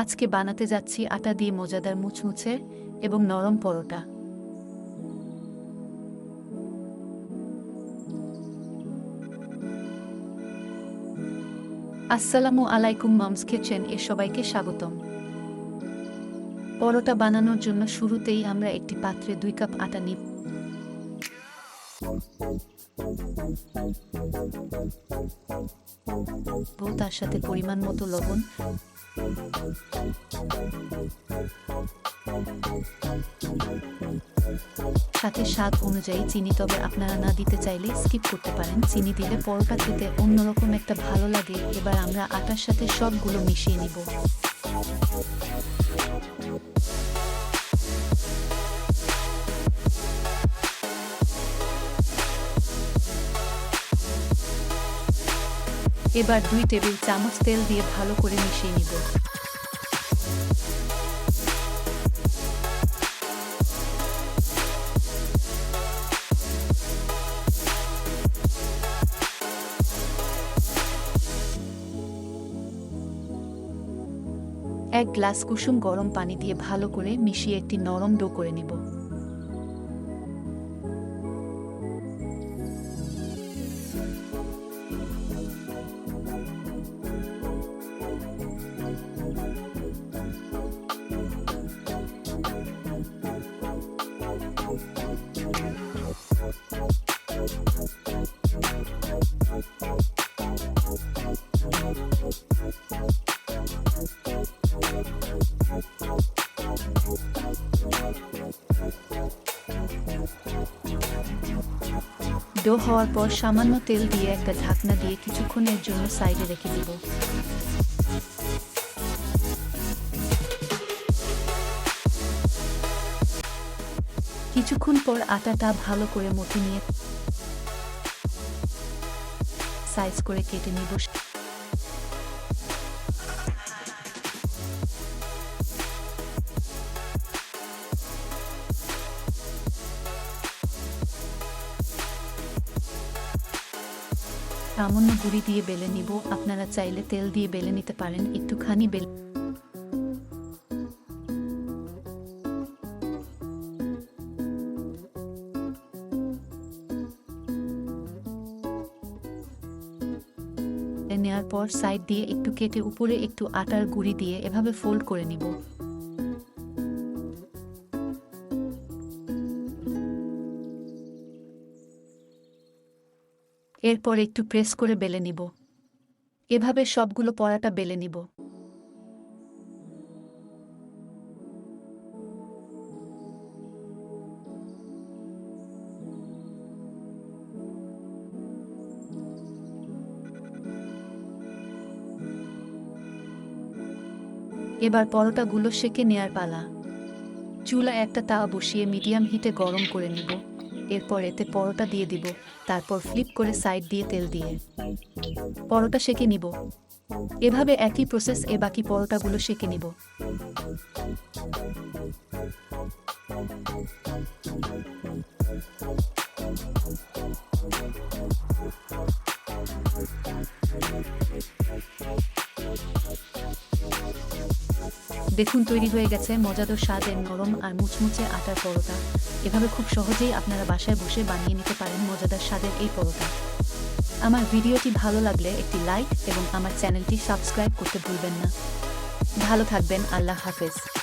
আজকে বানাতে যাচ্ছি আটা দিয়ে মজাদার মুচমুচে এবং নরম পরোটা। আসসালামু আলাইকুম মমস কিচেন এ সবাইকে স্বাগতম। পরোটা বানানোর জন্য শুরুতেই আমরা একটি পাত্রে দুই কাপ আটা নিই তার সাথে পরিমাণ মতো লবণ। সাথে স্বাদ অনুযায়ী চিনি, তবে আপনারা না দিতে চাইলে স্কিপ করতে পারেন। চিনি দিলে পরোটা খেতে অন্যরকম একটা ভালো লাগে। এবার আমরা আটার সাথে সবগুলো মিশিয়ে নিব। এবার দুই টেবিল চামচ তেল দিয়ে ভালো করে মিশিয়ে নিব। এক গ্লাস কুসুম গরম পানি দিয়ে ভালো করে মিশিয়ে একটি নরম ডো করে নিব। ডো হওয়ার পর সামান্য তেল দিয়ে একটা ঢাকনা দিয়ে কিছুক্ষণের জন্য সাইডে রেখে দিব। কিছুক্ষণ পর আটাটা ভালো করে মথে নিয়ে সাইজ করে কেটে নিব। সামান্য গুঁড়ি দিয়ে বেলে নিব। আপনারা চাইলে তেল দিয়ে বেলে নিতে পারেন। একটুখানি বেলে নেওয়ার পর সাইড দিয়ে একটু কেটে উপরে একটু আটার গুঁড়ি দিয়ে এভাবে ফোল্ড করে নিব। এরপর একটু প্রেস করে বেলে নিব। এভাবে সবগুলো পরাটা বেলে নিব। এবার পরোটাগুলো সেকে নেয়ার পালা। চুলা একটা তাওয়া বসিয়ে মিডিয়াম হিটে গরম করে নিব। এরপর এতে পরোটা দিয়ে দিব, তারপর ফ্লিপ করে সাইড দিয়ে তেল দিয়ে। পরোটা সেকে নিব। এভাবে একই প্রসেস এ বাকি পরোটাগুলো সেকে নিব। দেখুন, তৈরি হয়ে গেছে মজাদার স্বাদ স্বাদের নরম আর মুচমুচে আটার পরোটা। এভাবে খুব সহজেই আপনারা বাসায় বসে বানিয়ে নিতে পারেন মজাদার স্বাদের এই পরোটা। আমার ভিডিওটি ভালো লাগলে একটি লাইক এবং আমার চ্যানেলটি সাবস্ক্রাইব করতে ভুলবেন না। ভালো থাকবেন, আল্লাহ হাফেজ।